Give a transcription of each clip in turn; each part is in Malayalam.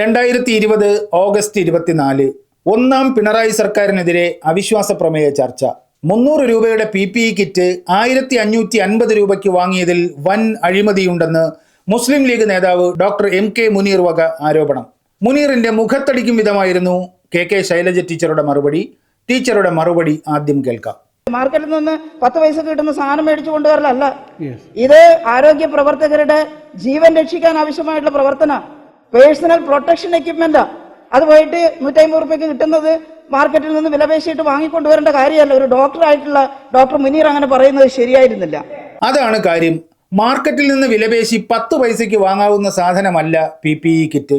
രണ്ടായിരത്തി ഇരുപത് ഓഗസ്റ്റ് ഇരുപത്തിനാല് ഒന്നാം പിണറായി സർക്കാരിനെതിരെ അവിശ്വാസ പ്രമേയ ചർച്ച. മുന്നൂറ് രൂപയുടെ പി പി ഇ കിറ്റ് ആയിരത്തി അഞ്ഞൂറ്റി അൻപത് രൂപയ്ക്ക് വാങ്ങിയതിൽ വൻ അഴിമതിയുണ്ടെന്ന് മുസ്ലിം ലീഗ് നേതാവ് ഡോക്ടർ എം കെ മുനീർ വക ആരോപണം. മുനീറിന്റെ മുഖത്തടിക്കും വിധമായിരുന്നു കെ കെ ശൈലജ ടീച്ചറുടെ മറുപടി. ടീച്ചറുടെ മറുപടി ആദ്യം കേൾക്കാം. മാർക്കറ്റിൽ നിന്ന് പത്ത് പൈസ കിട്ടുന്ന സാധനം മേടിച്ചു കൊണ്ടുവരലല്ല. ഇത് ആരോഗ്യ പ്രവർത്തകരുടെ ജീവൻ രക്ഷിക്കാൻ ആവശ്യമായിട്ടുള്ള പ്രവർത്തന. പേഴ്സണൽ പ്രൊട്ടക്ഷൻ എക്യുപ്മെന്റാ. അത് പോയിട്ട് നൂറ്റമ്പത് റുപ്യക്ക് കിട്ടുന്നത് മാർക്കറ്റിൽ നിന്ന് വിലപേശിയിട്ട് വാങ്ങിക്കൊണ്ടുവരേണ്ട കാര്യമല്ല. ഒരു ഡോക്ടറായിട്ടുള്ള ഡോക്ടർ മുനീർ അങ്ങനെ പറയുന്നത് ശരിയായിരുന്നില്ല. അതാണ് കാര്യം. മാർക്കറ്റിൽ നിന്ന് വിലപേശി പത്ത് പൈസയ്ക്ക് വാങ്ങാവുന്ന സാധനമല്ല P P E kit.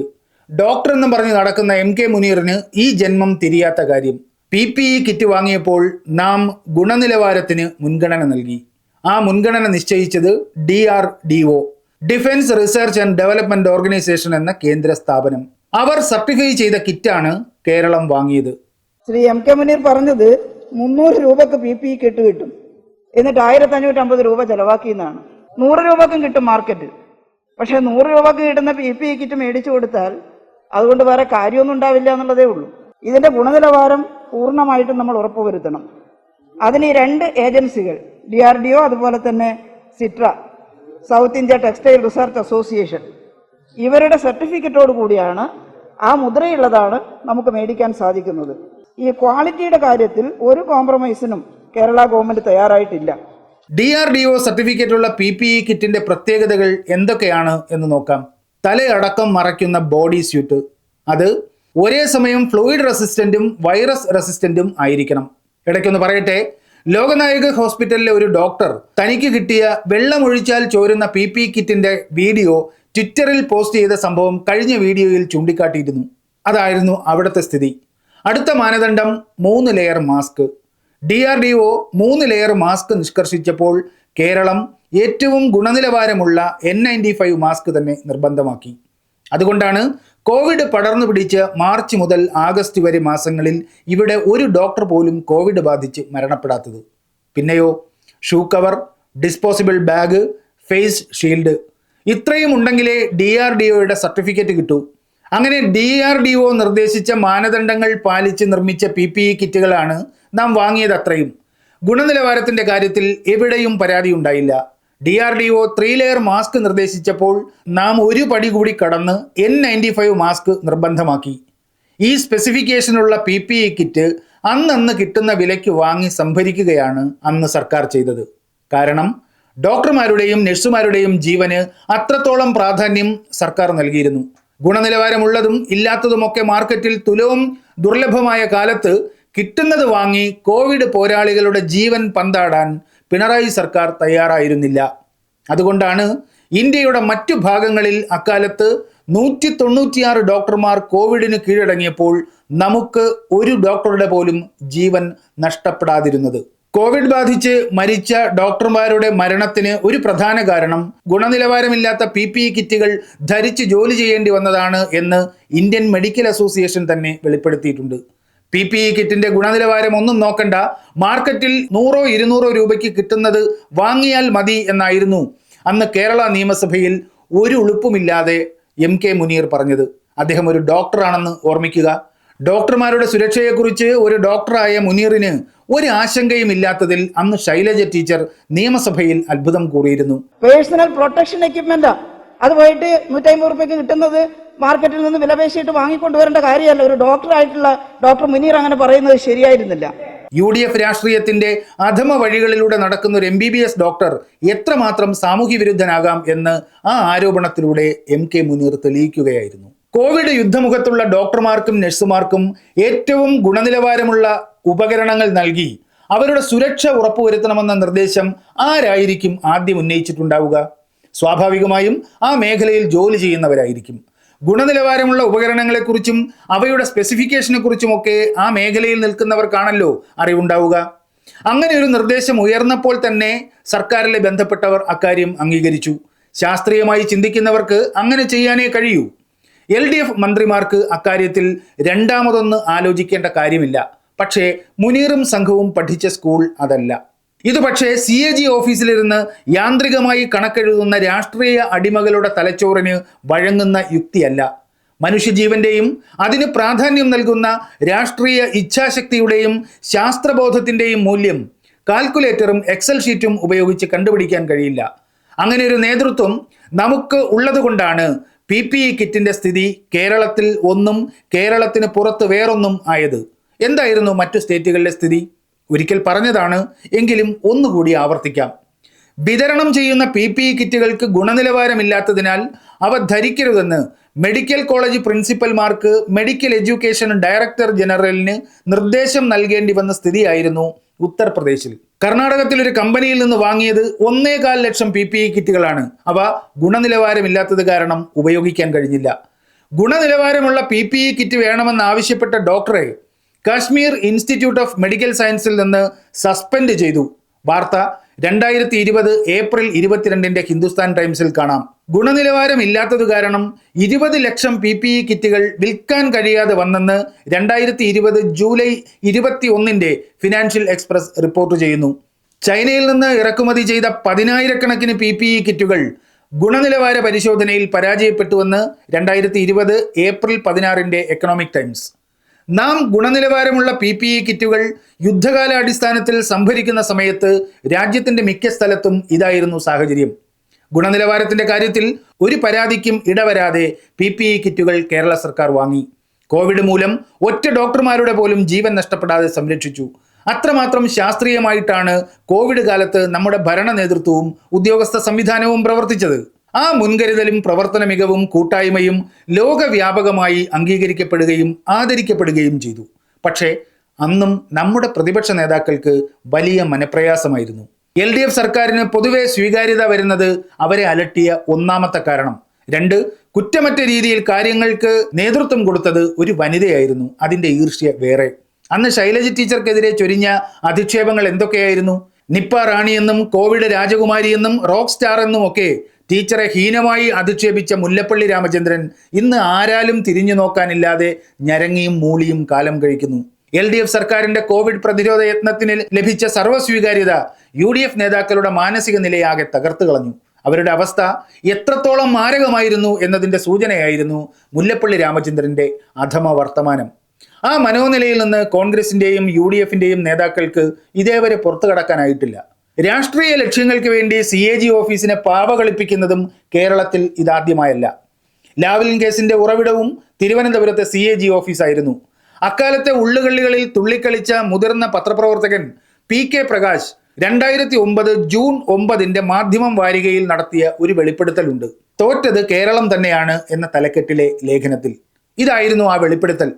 Doctor എന്നും പറഞ്ഞ് നടക്കുന്ന എം കെ മുനീറിന് ഈ ജന്മം തിരിയാത്ത കാര്യം. പി പി ഇ കിറ്റ് വാങ്ങിയപ്പോൾ നാം ഗുണനിലവാരത്തിന് മുൻഗണന നൽകി. ആ മുൻഗണന നിശ്ചയിച്ചത് D R D O. Defence research and development organisation എന്ന കേന്ദ്ര സ്ഥാപനം. അവർ സർട്ടിഫൈ ചെയ്ത കിറ്റാണ് കേരളം വാങ്ങിയത്. ശ്രീ എം കെ മുനീർ പറഞ്ഞത് മുന്നൂറ് രൂപക്ക് പി പി കിട്ട് കിട്ടും. എന്നിട്ട് ആയിരത്തി അഞ്ഞൂറ്റി അമ്പത് രൂപ ചെലവാക്കിയെന്നാണ്. നൂറ് രൂപക്കും കിട്ടും മാർക്കറ്റ് പക്ഷെ നൂറ് രൂപക്ക് കിട്ടുന്ന പി പി കിറ്റ് മേടിച്ചു കൊടുത്താൽ അതുകൊണ്ട് വേറെ കാര്യമൊന്നും ഉണ്ടാവില്ല എന്നുള്ളതേ ഉള്ളൂ. ഇതിന്റെ ഗുണനിലവാരം പൂർണമായിട്ടും നമ്മൾ ഉറപ്പുവരുത്തണം. അതിന് രണ്ട് ഏജൻസികൾ ഡി ആർ ഡി ഒ അതുപോലെ തന്നെ SITRA South India textile research association. ഇവരുടെ സർട്ടിഫിക്കറ്റോട് കൂടിയാണ് ആ മുദ്രയുള്ളതാണ് നമുക്ക് മേടിക്കാൻ സാധിക്കുന്നത്. ഈ ക്വാളിറ്റിയുടെ കാര്യത്തിൽ ഒരു കോംപ്രമൈസിനും കേരള ഗവൺമെന്റ് തയ്യാറായിട്ടില്ല. ഡി ആർ ഡി ഒ സർട്ടിഫിക്കറ്റുള്ള പി പി ഇ കിറ്റിന്റെ പ്രത്യേകതകൾ എന്തൊക്കെയാണ് എന്ന് നോക്കാം. തലയടക്കം മറയ്ക്കുന്ന ബോഡി സ്യൂട്ട്. അത് ഒരേ സമയം ഫ്ലൂയിഡ് റെസിസ്റ്റന്റും വൈറസ് റെസിസ്റ്റന്റും ആയിരിക്കണം. ഇടയ്ക്കൊന്ന് പറയട്ടെ ലോകനായക ഹോസ്പിറ്റലിലെ ഒരു ഡോക്ടർ തനിക്ക് കിട്ടിയ വെള്ളമൊഴിച്ചാൽ ചോരുന്ന പി പി കിറ്റിന്റെ വീഡിയോ ട്വിറ്ററിൽ പോസ്റ്റ് ചെയ്ത സംഭവം കഴിഞ്ഞ വീഡിയോയിൽ ചൂണ്ടിക്കാട്ടിയിരുന്നു. അതായിരുന്നു അവിടുത്തെ സ്ഥിതി. അടുത്ത മാനദണ്ഡം മൂന്ന് layer mask. D R D O മൂന്ന് ലെയർ മാസ്ക് നിഷ്കർഷിച്ചപ്പോൾ കേരളം ഏറ്റവും ഗുണനിലവാരമുള്ള എൻ നയന്റി ഫൈവ് മാസ്ക് തന്നെ നിർബന്ധമാക്കി. അതുകൊണ്ടാണ് കോവിഡ് പടർന്നു പിടിച്ച് മാർച്ച് മുതൽ ആഗസ്റ്റ് വരെ മാസങ്ങളിൽ ഇവിടെ ഒരു ഡോക്ടർ പോലും കോവിഡ് ബാധിച്ച് മരണപ്പെടാത്തത്. പിന്നെയോ shoe cover disposable bag face shield. ഇത്രയും ഉണ്ടെങ്കിലേ ഡി ആർ ഡി ഒയുടെ സർട്ടിഫിക്കറ്റ് കിട്ടൂ. അങ്ങനെ ഡി ആർ ഡി ഒ നിർദ്ദേശിച്ച മാനദണ്ഡങ്ങൾ പാലിച്ച് നിർമ്മിച്ച പി പി ഇ കിറ്റുകളാണ് നാം വാങ്ങിയത് അത്രയും. ഗുണനിലവാരത്തിന്റെ കാര്യത്തിൽ എവിടെയും പരാതി ഉണ്ടായില്ല D R D O three layer mask നിർദ്ദേശിച്ചപ്പോൾ നാം ഒരു പടി കൂടി കടന്ന് എൻ നയന്റി ഫൈവ് മാസ്ക് നിർബന്ധമാക്കി. ഈ സ്പെസിഫിക്കേഷനുള്ള പി പി ഇ കിറ്റ് അന്നന്ന് കിട്ടുന്ന വിലയ്ക്ക് വാങ്ങി സംഭരിക്കുകയാണ് അന്ന് സർക്കാർ ചെയ്തത്. കാരണം ഡോക്ടർമാരുടെയും നഴ്സുമാരുടെയും ജീവന് അത്രത്തോളം പ്രാധാന്യം സർക്കാർ നൽകിയിരുന്നു. ഗുണനിലവാരമുള്ളതും ഇല്ലാത്തതുമൊക്കെ മാർക്കറ്റിൽ തുലവും ദുർലഭമായ കാലത്ത് കിട്ടുന്നത് വാങ്ങി കോവിഡ് പോരാളികളുടെ ജീവൻ പന്താടാൻ പിണറായി സർക്കാർ തയ്യാറായിരുന്നില്ല. അതുകൊണ്ടാണ് ഇന്ത്യയുടെ മറ്റു ഭാഗങ്ങളിൽ അക്കാലത്ത് നൂറ്റി തൊണ്ണൂറ്റിയാറ് ഡോക്ടർമാർ കോവിഡിന് കീഴടങ്ങിയപ്പോൾ നമുക്ക് ഒരു ഡോക്ടറുടെ പോലും ജീവൻ നഷ്ടപ്പെടാതിരുന്നത്. കോവിഡ് ബാധിച്ച് മരിച്ച ഡോക്ടർമാരുടെ മരണത്തിന് ഒരു പ്രധാന കാരണം ഗുണനിലവാരമില്ലാത്ത പി പി ഇ കിറ്റുകൾ ധരിച്ച് ജോലി ചെയ്യേണ്ടി വന്നതാണ് എന്ന് ഇന്ത്യൻ മെഡിക്കൽ അസോസിയേഷൻ തന്നെ വെളിപ്പെടുത്തിയിട്ടുണ്ട്. പി പി ഇ കിറ്റിന്റെ ഗുണനിലവാരം ഒന്നും നോക്കണ്ട. മാർക്കറ്റിൽ നൂറോ ഇരുന്നൂറോ രൂപയ്ക്ക് കിട്ടുന്നത് വാങ്ങിയാൽ മതി എന്നായിരുന്നു അന്ന് കേരള നിയമസഭയിൽ ഒരു ഉളുപ്പുമില്ലാതെ എം കെ മുനീർ പറഞ്ഞത്. അദ്ദേഹം ഒരു ഡോക്ടറാണെന്ന് ഓർമ്മിക്കുക. ഡോക്ടർമാരുടെ സുരക്ഷയെക്കുറിച്ച് ഒരു ഡോക്ടറായ മുനീറിന് ഒരു ആശങ്കയും ഇല്ലാത്തതിൽ അന്ന് ശൈലജ ടീച്ചർ നിയമസഭയിൽ അത്ഭുതം കൂറിയിരുന്നു. പേഴ്സണൽ പ്രൊട്ടക്ഷൻ എക്യുപ്മെന്റാ അത് പോയിട്ട് നൂറ്റമ്പത് റുപ്യക്ക് കിട്ടുന്നത് മാർക്കറ്റിൽ നിന്ന് വിലപേശിയിട്ട് വാങ്ങിക്കൊണ്ടുവരേണ്ട കാര്യമല്ല. ഒരു ഡോക്ടർ ആയിട്ടുള്ള ഡോക്ടർ മുനീർ അങ്ങനെ പറയുന്നത് ശരിയായിരുന്നില്ല. യു ഡി എഫ് രാഷ്ട്രീയത്തിന്റെ അധമ വഴികളിലൂടെ നടക്കുന്ന ഒരു M B B S doctor എത്രമാത്രം സാമൂഹ്യ വിരുദ്ധനാകാം എന്ന് ആ ആരോപണത്തിലൂടെ എം കെ മുനീർ തെളിയിക്കുകയായിരുന്നു. കോവിഡ് യുദ്ധമുഖത്തുള്ള ഡോക്ടർമാർക്കും നഴ്സുമാർക്കും ഏറ്റവും ഗുണനിലവാരമുള്ള ഉപകരണങ്ങൾ നൽകി അവരുടെ സുരക്ഷ ഉറപ്പുവരുത്തണമെന്ന നിർദ്ദേശം ആരായിരിക്കും ആദ്യം ഉന്നയിച്ചിട്ടുണ്ടാവുക? സ്വാഭാവികമായും ആ മേഖലയിൽ ജോലി ചെയ്യുന്നവരായിരിക്കും. ഗുണനിലവാരമുള്ള ഉപകരണങ്ങളെക്കുറിച്ചും അവയുടെ സ്പെസിഫിക്കേഷനെ കുറിച്ചുമൊക്കെ ആ മേഖലയിൽ നിൽക്കുന്നവർക്കാണല്ലോ അറിവുണ്ടാവുക. അങ്ങനെ ഒരു നിർദ്ദേശം ഉയർന്നപ്പോൾ തന്നെ സർക്കാരിലെ ബന്ധപ്പെട്ടവർ അക്കാര്യം അംഗീകരിച്ചു. ശാസ്ത്രീയമായി ചിന്തിക്കുന്നവർക്ക് അങ്ങനെ ചെയ്യാനേ കഴിയൂ. എൽ ഡി എഫ് മന്ത്രിമാർക്ക് അക്കാര്യത്തിൽ രണ്ടാമതൊന്ന് ആലോചിക്കേണ്ട കാര്യമില്ല. പക്ഷേ മുനീറും സംഘവും പഠിച്ച സ്കൂൾ അതല്ല. ഇത് പക്ഷേ സി എ ജി ഓഫീസിലിരുന്ന് യാന്ത്രികമായി കണക്കെഴുതുന്ന രാഷ്ട്രീയ അടിമകളുടെ തലച്ചോറിന് വഴങ്ങുന്ന യുക്തിയല്ല. മനുഷ്യജീവന്റെയും അതിന് പ്രാധാന്യം നൽകുന്ന രാഷ്ട്രീയ ഇച്ഛാശക്തിയുടെയും ശാസ്ത്രബോധത്തിന്റെയും മൂല്യം കാൽക്കുലേറ്ററും എക്സൽ ഷീറ്റും ഉപയോഗിച്ച് കണ്ടുപിടിക്കാൻ കഴിയില്ല. അങ്ങനെ ഒരു നേതൃത്വം നമുക്ക് ഉള്ളതുകൊണ്ടാണ് പി പി ഇ കിറ്റിന്റെ സ്ഥിതി കേരളത്തിൽ ഒന്നും കേരളത്തിന് പുറത്ത് വേറൊന്നും ആയത്. എന്തായിരുന്നു മറ്റു സ്റ്റേറ്റുകളിലെ സ്ഥിതി? ഒരിക്കൽ പറഞ്ഞതാണ് എങ്കിലും ഒന്നുകൂടി ആവർത്തിക്കാം. വിതരണം ചെയ്യുന്ന പി പി ഇ കിറ്റുകൾക്ക് ഗുണനിലവാരമില്ലാത്തതിനാൽ അവ ധരിക്കരുതെന്ന് മെഡിക്കൽ കോളേജ് പ്രിൻസിപ്പൽമാർക്ക് മെഡിക്കൽ എഡ്യൂക്കേഷൻ ഡയറക്ടർ ജനറലിന് നിർദ്ദേശം നൽകേണ്ടി വന്ന സ്ഥിതിയായിരുന്നു ഉത്തർപ്രദേശിൽ. കർണാടകത്തിൽ ഒരു കമ്പനിയിൽ നിന്ന് വാങ്ങിയത് ഒന്നേകാൽ ലക്ഷം പി പി ഇ കിറ്റുകളാണ്. അവ ഗുണനിലവാരമില്ലാത്തത് കാരണം ഉപയോഗിക്കാൻ കഴിഞ്ഞില്ല. ഗുണനിലവാരമുള്ള പി പി ഇ കിറ്റ് വേണമെന്ന് ആവശ്യപ്പെട്ട ഡോക്ടറെ കാശ്മീർ ഇൻസ്റ്റിറ്റ്യൂട്ട് ഓഫ് മെഡിക്കൽ സയൻസിൽ നിന്ന് സസ്പെൻഡ് ചെയ്തു. വാർത്ത രണ്ടായിരത്തി ഇരുപത് ഏപ്രിൽ ഇരുപത്തിരണ്ടിന്റെ ഹിന്ദുസ്ഥാൻ ടൈംസിൽ കാണാം. ഗുണനിലവാരമില്ലാത്തത് കാരണം ഇരുപത് ലക്ഷം പി പി ഇ കിറ്റുകൾ വിൽക്കാൻ കഴിയാതെ വന്നെന്ന് രണ്ടായിരത്തി ഇരുപത് ജൂലൈ ഇരുപത്തി ഒന്നിന്റെ ഫിനാൻഷ്യൽ എക്സ്പ്രസ് റിപ്പോർട്ട് ചെയ്യുന്നു. ചൈനയിൽ നിന്ന് ഇറക്കുമതി ചെയ്ത പതിനായിരക്കണക്കിന് പി പി ഇ കിറ്റുകൾ ഗുണനിലവാര പരിശോധനയിൽ പരാജയപ്പെട്ടുവെന്ന് രണ്ടായിരത്തി ഇരുപത് ഏപ്രിൽ പതിനാറിന്റെ എക്കണോമിക് ടൈംസ്. നാം ഗുണനിലവാരമുള്ള പി പി ഇ കിറ്റുകൾ യുദ്ധകാലാടിസ്ഥാനത്തിൽ സംഭരിക്കുന്ന സമയത്ത് രാജ്യത്തിന്റെ മിക്ക സ്ഥലത്തും ഇതായിരുന്നു സാഹചര്യം. ഗുണനിലവാരത്തിന്റെ കാര്യത്തിൽ ഒരു പരാതിക്കും ഇടവരാതെ പി പി ഇ കിറ്റുകൾ കേരള സർക്കാർ വാങ്ങി. കോവിഡ് മൂലം ഒറ്റ ഡോക്ടർമാരുടെ പോലും ജീവൻ നഷ്ടപ്പെടാതെ സംരക്ഷിച്ചു. അത്രമാത്രം ശാസ്ത്രീയമായിട്ടാണ് കോവിഡ് കാലത്ത് നമ്മുടെ ഭരണ നേതൃത്വവും ഉദ്യോഗസ്ഥ സംവിധാനവും പ്രവർത്തിച്ചത്. ആ മുൻകരുതലും പ്രവർത്തന മികവും കൂട്ടായ്മയും ലോകവ്യാപകമായി അംഗീകരിക്കപ്പെടുകയും ആദരിക്കപ്പെടുകയും ചെയ്തു. പക്ഷേ അന്നും നമ്മുടെ പ്രതിപക്ഷ നേതാക്കൾക്ക് വലിയ മനപ്രയാസമായിരുന്നു. എൽ ഡി എഫ് സർക്കാരിന് പൊതുവെ സ്വീകാര്യത വരുന്നത് അവരെ അലട്ടിയ ഒന്നാമത്തെ കാരണം. രണ്ട് കുറ്റമറ്റ രീതിയിൽ കാര്യങ്ങൾക്ക് നേതൃത്വം കൊടുത്തത് ഒരു വനിതയായിരുന്നു. അതിന്റെ ഈർഷ്യ വേറെ. അന്ന് ശൈലജ ടീച്ചർക്കെതിരെ ചൊരിഞ്ഞ അധിക്ഷേപങ്ങൾ എന്തൊക്കെയായിരുന്നു? നിപ്പ റാണിയെന്നും കോവിഡ് രാജകുമാരിയെന്നും റോക്ക് സ്റ്റാർ എന്നും ഒക്കെ ടീച്ചറെ ഹീനമായി അധിക്ഷേപിച്ച മുല്ലപ്പള്ളി രാമചന്ദ്രൻ ഇന്ന് ആരാലും തിരിഞ്ഞു നോക്കാനില്ലാതെ ഞരങ്ങിയും മൂളിയും കാലം കഴിക്കുന്നു. എൽ ഡി എഫ് സർക്കാരിന്റെ കോവിഡ് പ്രതിരോധ യത്നത്തിന് ലഭിച്ച സർവസ്വീകാര്യത യു ഡി എഫ് നേതാക്കളുടെ മാനസിക നിലയാകെ തകർത്തു കളഞ്ഞു. അവരുടെ അവസ്ഥ എത്രത്തോളം മാരകമായിരുന്നു എന്നതിന്റെ സൂചനയായിരുന്നു മുല്ലപ്പള്ളി രാമചന്ദ്രന്റെ അധമ വർത്തമാനം. ആ മനോനിലയിൽ നിന്ന് കോൺഗ്രസിന്റെയും യു ഡി എഫിന്റെയും നേതാക്കൾക്ക് ഇതേവരെ പുറത്തു കടക്കാനായിട്ടില്ല. രാഷ്ട്രീയ ലക്ഷ്യങ്ങൾക്ക് വേണ്ടി സി എ ജി ഓഫീസിനെ പാവകളിപ്പിക്കുന്നതും കേരളത്തിൽ ഇതാദ്യമായല്ല. ലാവലിൻ കേസിന്റെ ഉറവിടവും തിരുവനന്തപുരത്തെ സി എ ജി ഓഫീസായിരുന്നു. അക്കാലത്തെ ഉള്ളുകള്ളികളിൽ തുള്ളിക്കളിച്ച മുതിർന്ന പത്രപ്രവർത്തകൻ പി കെ പ്രകാശ് രണ്ടായിരത്തി ഒമ്പത് ജൂൺ ഒമ്പതിന്റെ മാധ്യമം വാരികയിൽ നടത്തിയ ഒരു വെളിപ്പെടുത്തലുണ്ട്. തോറ്റത് കേരളം തന്നെയാണ് എന്ന തലക്കെട്ടിലെ ലേഖനത്തിൽ. ഇതായിരുന്നു ആ വെളിപ്പെടുത്തൽ.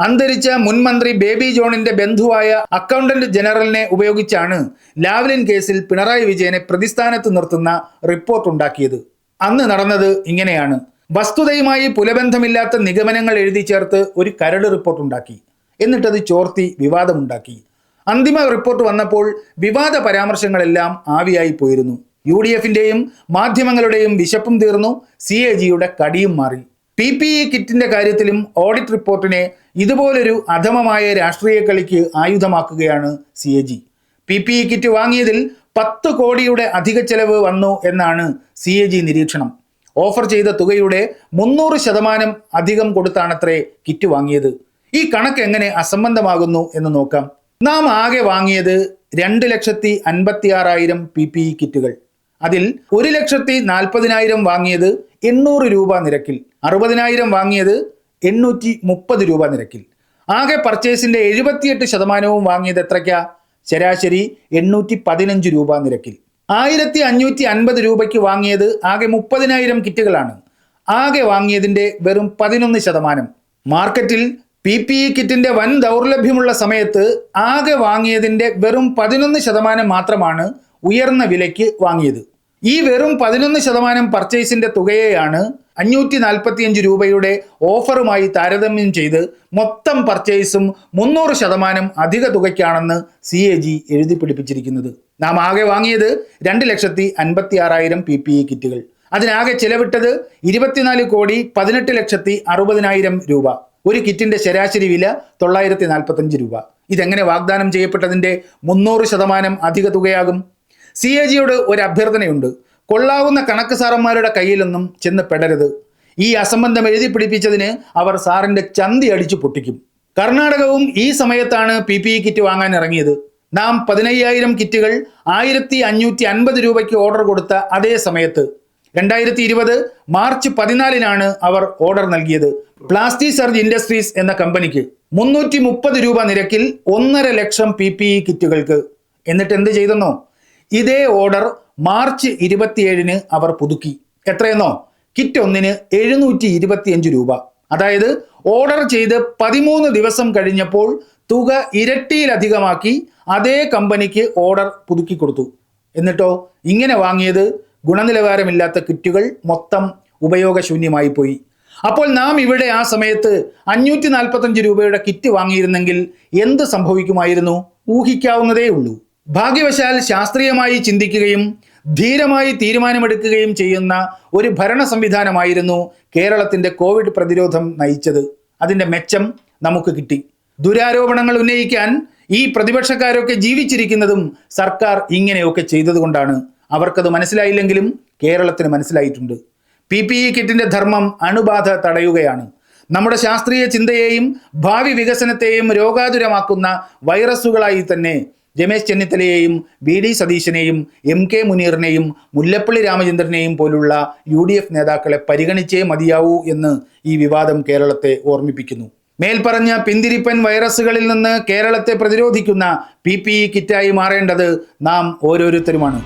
അന്തരിച്ച മുൻമന്ത്രി ബേബി ജോണിന്റെ ബന്ധുവായ അക്കൗണ്ടന്റ് ജനറലിനെ ഉപയോഗിച്ചാണ് ലാവ്ലിൻ കേസിൽ പിണറായി വിജയനെ പ്രതിസ്ഥാനത്ത് നിർത്തുന്ന റിപ്പോർട്ട് ഉണ്ടാക്കിയത്. അന്ന് നടന്നത് ഇങ്ങനെയാണ്. വസ്തുതയുമായി പുലബന്ധമില്ലാത്ത നിഗമനങ്ങൾ എഴുതി ചേർത്ത് ഒരു കരട് റിപ്പോർട്ട് ഉണ്ടാക്കി. എന്നിട്ടത് ചോർത്തി വിവാദമുണ്ടാക്കി. അന്തിമ റിപ്പോർട്ട് വന്നപ്പോൾ വിവാദ പരാമർശങ്ങളെല്ലാം ആവിയായി പോയിരുന്നു. യു ഡി എഫിന്റെയും മാധ്യമങ്ങളുടെയും വിശപ്പും തീർന്നു. സി എ ജിയുടെ കടിയും മാറി. പി പി ഇ കിറ്റിന്റെ കാര്യത്തിലും ഓഡിറ്റ് റിപ്പോർട്ടിനെ ഇതുപോലൊരു അധമമായ രാഷ്ട്രീയ കളിക്ക് ആയുധമാക്കുകയാണ് C A G. P P E kit വാങ്ങിയതിൽ പത്ത് കോടിയുടെ അധിക ചെലവ് വന്നു എന്നാണ് സി എ ജി നിരീക്ഷണം. ഓഫർ ചെയ്ത തുകയുടെ മുന്നൂറ് ശതമാനം അധികം കൊടുത്താണത്രേ കിറ്റ് വാങ്ങിയത്. ഈ കണക്ക് എങ്ങനെ അസംബന്ധമാകുന്നു എന്ന് നോക്കാം. നാം ആകെ വാങ്ങിയത് രണ്ട് ലക്ഷത്തി അൻപത്തി ആറായിരം പി പി ഇ കിറ്റുകൾ. അതിൽ ഒരു ലക്ഷത്തി നാൽപ്പതിനായിരം വാങ്ങിയത് എണ്ണൂറ് രൂപ നിരക്കിൽ അറുപതിനായിരം വാങ്ങിയത് എണ്ണൂറ്റി മുപ്പത് രൂപ നിരക്കിൽ. ആകെ പർച്ചേസിന്റെ എഴുപത്തിയെട്ട് ശതമാനവും വാങ്ങിയത് എത്രയ്ക്കാ? ശരാശരി എണ്ണൂറ്റി പതിനഞ്ച് രൂപ നിരക്കിൽ. ആയിരത്തി അഞ്ഞൂറ്റി അൻപത് രൂപയ്ക്ക് വാങ്ങിയത് ആകെ മുപ്പതിനായിരം കിറ്റുകളാണ്. ആകെ വാങ്ങിയതിന്റെ വെറും പതിനൊന്ന് ശതമാനം. മാർക്കറ്റിൽ പി പി ഇ കിറ്റിന്റെ വൻ ദൗർലഭ്യമുള്ള സമയത്ത് ആകെ വാങ്ങിയതിന്റെ വെറും പതിനൊന്ന് ശതമാനം മാത്രമാണ് ഉയർന്ന വിലയ്ക്ക് വാങ്ങിയത്. ഈ വെറും പതിനൊന്ന് ശതമാനം പർച്ചേസിന്റെ തുകയെയാണ് അഞ്ഞൂറ്റി നാൽപ്പത്തിയഞ്ച് രൂപയുടെ ഓഫറുമായി താരതമ്യം ചെയ്ത് മൊത്തം പർച്ചേസും മുന്നൂറ് ശതമാനം അധിക തുകയ്ക്കാണെന്ന് സി എ ജി എഴുതി പിടിപ്പിച്ചിരിക്കുന്നത്. നാം ആകെ വാങ്ങിയത് രണ്ട് ലക്ഷത്തി അൻപത്തി ആറായിരം പി പി ഇ കിറ്റുകൾ. അതിനാകെ ചിലവിട്ടത് ഇരുപത്തിനാല് കോടി പതിനെട്ട് ലക്ഷത്തി അറുപതിനായിരം രൂപ. ഒരു കിറ്റിന്റെ ശരാശരി വില തൊള്ളായിരത്തി നാൽപ്പത്തഞ്ച് രൂപ. ഇതെങ്ങനെ വാഗ്ദാനം ചെയ്യപ്പെട്ടതിന്റെ മുന്നൂറ് ശതമാനം അധിക തുകയാകും? സി എ ജിയോട് ഒരു അഭ്യർത്ഥനയുണ്ട്. കൊള്ളാവുന്ന കണക്ക് സാറന്മാരുടെ കയ്യിലൊന്നും ചെന്ന് പെടരുത്. ഈ അസംബന്ധം എഴുതി പിടിപ്പിച്ചതിന് അവർ സാറിന്റെ ചന്തി അടിച്ചു പൊട്ടിക്കും. കർണാടകവും ഈ സമയത്താണ് പി പി ഇ കിറ്റ് വാങ്ങാൻ ഇറങ്ങിയത്. നാം പതിനയ്യായിരം കിറ്റുകൾ ആയിരത്തി അഞ്ഞൂറ്റി അൻപത് രൂപയ്ക്ക് ഓർഡർ കൊടുത്ത അതേ സമയത്ത്. രണ്ടായിരത്തി ഇരുപത് മാർച്ച് പതിനാലിനാണ് അവർ ഓർഡർ നൽകിയത്. പ്ലാസ്റ്റി സർജ് ഇൻഡസ്ട്രീസ് എന്ന കമ്പനിക്ക് മുന്നൂറ്റി മുപ്പത് രൂപ നിരക്കിൽ ഒന്നര ലക്ഷം പി പി ഇ കിറ്റുകൾക്ക്. എന്നിട്ട് എന്ത് ചെയ്തെന്നോ? ഇതേ ഓർഡർ മാർച്ച് ഇരുപത്തിയേഴിന് അവർ പുതുക്കി. എത്രയെന്നോ? കിറ്റ് ഒന്നിന് എഴുന്നൂറ്റി ഇരുപത്തിയഞ്ച് രൂപ. അതായത് ഓർഡർ ചെയ്ത് പതിമൂന്ന് ദിവസം കഴിഞ്ഞപ്പോൾ തുക ഇരട്ടിയിലധികമാക്കി അതേ കമ്പനിക്ക് ഓർഡർ പുതുക്കി കൊടുത്തു. എന്നിട്ടോ? ഇങ്ങനെ വാങ്ങിയത് ഗുണനിലവാരമില്ലാത്ത കിറ്റുകൾ മൊത്തം ഉപയോഗശൂന്യമായി പോയി. അപ്പോൾ നാം ഇവിടെ ആ സമയത്ത് അഞ്ഞൂറ്റി നാൽപ്പത്തഞ്ച് രൂപയുടെ കിറ്റ് വാങ്ങിയിരുന്നെങ്കിൽ എന്ത് സംഭവിക്കുമായിരുന്നു? ഊഹിക്കാവുന്നതേ ഉള്ളൂ ഭാഗ്യവശാൽ ശാസ്ത്രീയമായി ചിന്തിക്കുകയും ധീരമായി തീരുമാനമെടുക്കുകയും ചെയ്യുന്ന ഒരു ഭരണ സംവിധാനമായിരുന്നു കേരളത്തിന്റെ കോവിഡ് പ്രതിരോധം നയിച്ചത്. അതിന്റെ മെച്ചം നമുക്ക് കിട്ടി. ദുരാരോപണങ്ങൾ ഉന്നയിക്കാൻ ഈ പ്രതിപക്ഷക്കാരൊക്കെ ജീവിച്ചിരിക്കുന്നതും സർക്കാർ ഇങ്ങനെയൊക്കെ ചെയ്തതുകൊണ്ടാണ്. അവർക്കത് മനസ്സിലായില്ലെങ്കിലും കേരളത്തിന് മനസ്സിലായിട്ടുണ്ട്. പി പി ഇ കിറ്റിന്റെ ധർമ്മം അണുബാധ തടയുകയാണ്. നമ്മുടെ ശാസ്ത്രീയ ചിന്തയെയും ഭാവി വികസനത്തെയും രോഗാതുരമാക്കുന്ന വൈറസുകളായി തന്നെ രമേശ് ചെന്നിത്തലയെയും വി ഡി സതീശനെയും എം കെ മുനീറിനെയും മുല്ലപ്പള്ളി രാമചന്ദ്രനെയും പോലുള്ള യു ഡി എഫ് നേതാക്കളെ പരിഗണിച്ചേ മതിയാവൂ എന്ന് ഈ വിവാദം കേരളത്തെ ഓർമ്മിപ്പിക്കുന്നു. മേൽപ്പറഞ്ഞ പിന്തിരിപ്പൻ വൈറസുകളിൽ നിന്ന് കേരളത്തെ പ്രതിരോധിക്കുന്ന പി പി ഇ കിറ്റായി മാറേണ്ടത് നാം ഓരോരുത്തരുമാണ്.